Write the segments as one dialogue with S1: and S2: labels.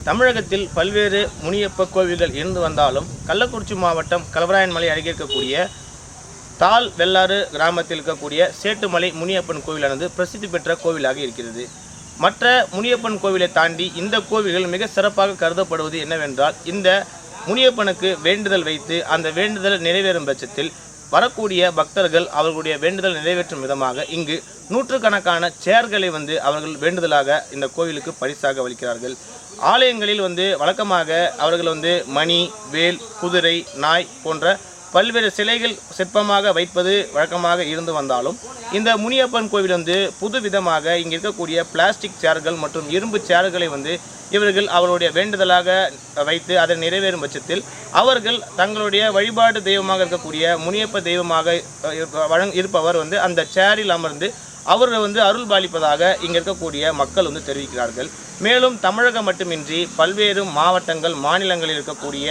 S1: தமிழகத்தில் பல்வேறு முனியப்ப கோவில்கள் இருந்து வந்தாலும் கள்ளக்குறிச்சி மாவட்டம் கலவராயன்மலை அருகே இருக்கக்கூடிய தால் வெள்ளாறு கிராமத்தில் இருக்கக்கூடிய சேட்டுமலை முனியப்பன் கோவிலானது பிரசித்தி பெற்ற கோவிலாக இருக்கிறது. மற்ற முனியப்பன் கோவிலை தாண்டி இந்த கோவில்கள் மிக சிறப்பாக கருதப்படுவது என்னவென்றால் இந்த முனியப்பனுக்கு வேண்டுதல் வைத்து அந்த வேண்டுதல் நிறைவேறும் பட்சத்தில் வரக்கூடிய பக்தர்கள் அவர்களுடைய வேண்டுதல் நிறைவேற்றும் விதமாக இங்கு நூற்றுக்கணக்கான சேர்களை வந்து அவர்கள் வேண்டுதலாக இந்த கோவிலுக்கு பரிசாக அளிக்கிறார்கள் ஆலயங்களில் வந்து வழக்கமாக அவர்கள் வந்து மணி வேல் குதிரை நாய் போன்ற பல்வேறு சிலைகள் சிற்பமாக வைப்பது வழக்கமாக இருந்து வந்தாலும் இந்த முனியப்பன் கோவில் வந்து புது விதமாக இங்கே இருக்கக்கூடிய பிளாஸ்டிக் சேர்கள் மற்றும் இரும்பு சேர்களை வந்து இவர்கள் அவருடைய வேண்டுதலாக வைத்து அதை நிறைவேறும் பட்சத்தில் அவர்கள் தங்களுடைய வழிபாடு தெய்வமாக இருக்கக்கூடிய முனியப்ப தெய்வமாக வழங் இருப்பவர் வந்து அந்த சேரில் அமர்ந்து அவர் வந்து அருள் பாலிப்பதாக இங்கே இருக்கக்கூடிய மக்கள் வந்து தெரிவிக்கிறார்கள். மேலும் தமிழகம் மட்டுமின்றி பல்வேறு மாவட்டங்கள் மாநிலங்களில் இருக்கக்கூடிய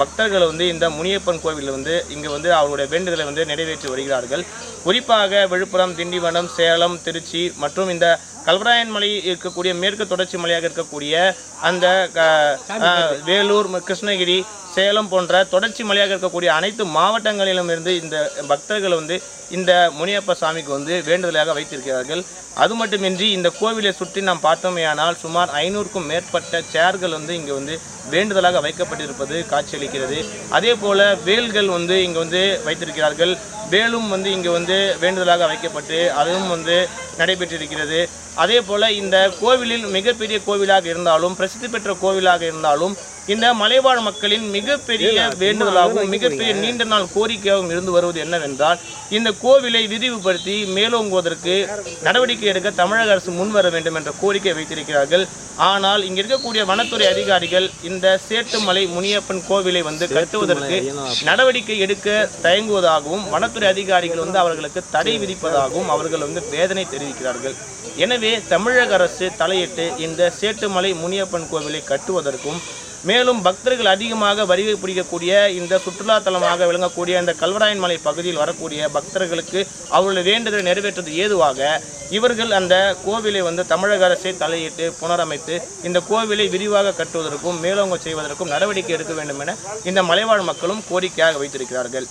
S1: பக்தர்கள் வந்து இந்த முனியப்பன் கோவிலில் வந்து இங்கே வந்து அவருடைய வேண்டுதலை வந்து நிறைவேற்றி வருகிறார்கள். குறிப்பாக விழுப்புரம் திண்டிவனம் சேலம் திருச்சி மற்றும் இந்த கல்வராயன் மலை இருக்கக்கூடிய மேற்கு தொடர்ச்சி மலையாக இருக்கக்கூடிய அந்த க- வேலூர் கிருஷ்ணகிரி சேலம் போன்ற தொடர்ச்சி மலையாக இருக்கக்கூடிய அனைத்து மாவட்டங்களிலும் இருந்து இந்த பக்தர்கள் வந்து இந்த முனியப்ப சாமிக்கு வந்து வேண்டுதலாக வைத்திருக்கிறார்கள். அது மட்டுமின்றி இந்த கோவிலை சுற்றி நாம் பார்த்தோமேயானால் சுமார் ஐநூறுக்கும் மேற்பட்ட சேர்கள் வந்து இங்கே வந்து வேண்டுதலாக வைக்கப்பட்டிருப்பது காட்சியளிக்கிறது. அதே போல வேல்கள் வந்து இங்கே வந்து வைத்திருக்கிறார்கள். வேலும் வந்து இங்கே வந்து வேண்டுதலாக வைக்கப்பட்டு அதுவும் வந்து நடைபெற்றிருக்கிறது. அதே போல இந்த கோவிலில் மிகப்பெரிய கோவிலாக இருந்தாலும் பிரசித்தி பெற்ற கோவிலாக இருந்தாலும் இந்த மலைவாழ் மக்களின் மிகப்பெரிய வேண்டுதலாகவும் மிகப்பெரிய நீண்ட நாள் கோரிக்கையாகவும் இருந்து வருவது என்னவென்றால் இந்த கோவிலை விரிவுபடுத்தி மேலோங்குவதற்கு நடவடிக்கை எடுக்க தமிழக அரசு முன்வர வேண்டும் என்ற கோரிக்கை வைத்திருக்கிறார்கள். ஆனால் இங்க இருக்கக்கூடிய வனத்துறை அதிகாரிகள் இந்த சேட்டுமலை முனியப்பன் கோவிலை வந்து கட்டுவதற்கு நடவடிக்கை எடுக்க தயங்குவதாகவும் வனத்துறை அதிகாரிகள் வந்து அவர்களுக்கு தடை விதிப்பதாகவும் அவர்கள் வந்து வேதனை தெரிவிக்கிறார்கள். எனவே தமிழக அரசு தலையிட்டு இந்த சேட்டுமலை முனியப்பன் கோவிலை கட்டுவதற்கும் மேலும் பக்தர்கள் அதிகமாக வருகை புரியக்கூடிய இந்த சுற்றுலா தலமாக விளங்கக்கூடிய இந்த கல்வராயன் மலை பகுதியில் வரக்கூடிய பக்தர்களுக்கு அவர்களுடைய வேண்டுதலை நிறைவேற்றுவது ஏதுவாக இவர்கள் அந்த கோவிலை வந்து தமிழக அரசை தலையிட்டு புனரமைத்து இந்த கோவிலை விரிவாக கட்டுவதற்கும் மேலோங்க செய்வதற்கும் நடவடிக்கை எடுக்க வேண்டும் என இந்த மலைவாழ் மக்களும் கோரிக்கையாக வைத்திருக்கிறார்கள்.